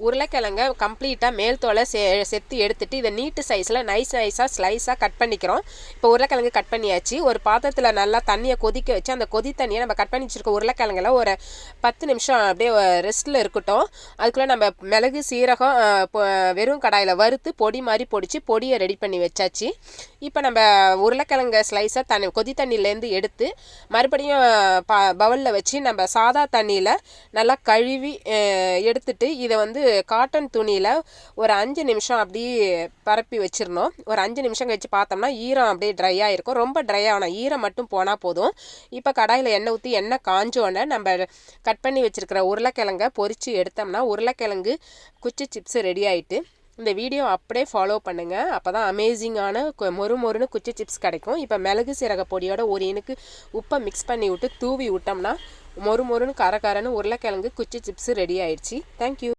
உருளைக்கிழங்க கம்ப்ளீட்டாக மேல் தோலை செ செத்து எடுத்துட்டு இதை நீட்டு சைஸில் நைஸ் நைஸாக ஸ்லைஸாக கட் பண்ணிக்கிறோம். இப்போ உருளைக்கிழங்கு கட் பண்ணியாச்சு. ஒரு பாத்திரத்தில் நல்லா தண்ணியை கொதிக்க வச்சு அந்த கொதி தண்ணியை நம்ம கட் பண்ணி வச்சுருக்க உருளைக்கிழங்குல ஒரு பத்து நிமிஷம் அப்படியே ரெஸ்ட்டில் இருக்கட்டும். அதுக்குள்ளே நம்ம மிளகு சீரகம் வெறும் கடாயில் வறுத்து பொடி மாதிரி பொடிச்சு பொடியை ரெடி பண்ணி வச்சாச்சு. இப்போ நம்ம உருளைக்கிழங்க ஸ்லைஸை தண்ணி கொதி தண்ணியிலேருந்து எடுத்து மறுபடியும் ப பவுலில் வச்சு நம்ம சாதா தண்ணியில் நல்லா கழுவி எடுத்துட்டு இதை வந்து காட்டன் துணியில் ஒரு அஞ்சு நிமிஷம் அப்படியே பரப்பி வச்சிடணும் ஒரு அஞ்சு நிமிஷம் கழிச்சு பார்த்தோம்னா ஈரம் அப்படியே ட்ரை ஆகிருக்கும் ரொம்ப ட்ரை ஆகணும் ஈரம் மட்டும் போனால் போதும். இப்போ கடாயில் எண்ணெய் ஊற்றி எண்ணெய் காஞ்சோடனே நம்ம கட் பண்ணி வச்சுருக்கிற உருளைக்கிழங்கை பொறிச்சு எடுத்தோம்னா உருளைக்கிழங்கு குச்சி சிப்ஸ் ரெடி ஆகிட்டு இந்த வீடியோ அப்படியே ஃபாலோ பண்ணுங்கள் அப்போ தான் அமேசிங்கான மொறு மொறுன்னு குச்சி சிப்ஸ் கிடைக்கும். இப்போ மிளகு சீரக பொடியோட ஒரு இனுக்கு உப்பை மிக்ஸ் பண்ணி விட்டு தூவி விட்டோம்னா மொறு மொறுன்னு கர கரன்னு உருளைக்கிழங்கு குச்சி சிப்ஸ் ரெடி ஆயிடுச்சு தேங்க்யூ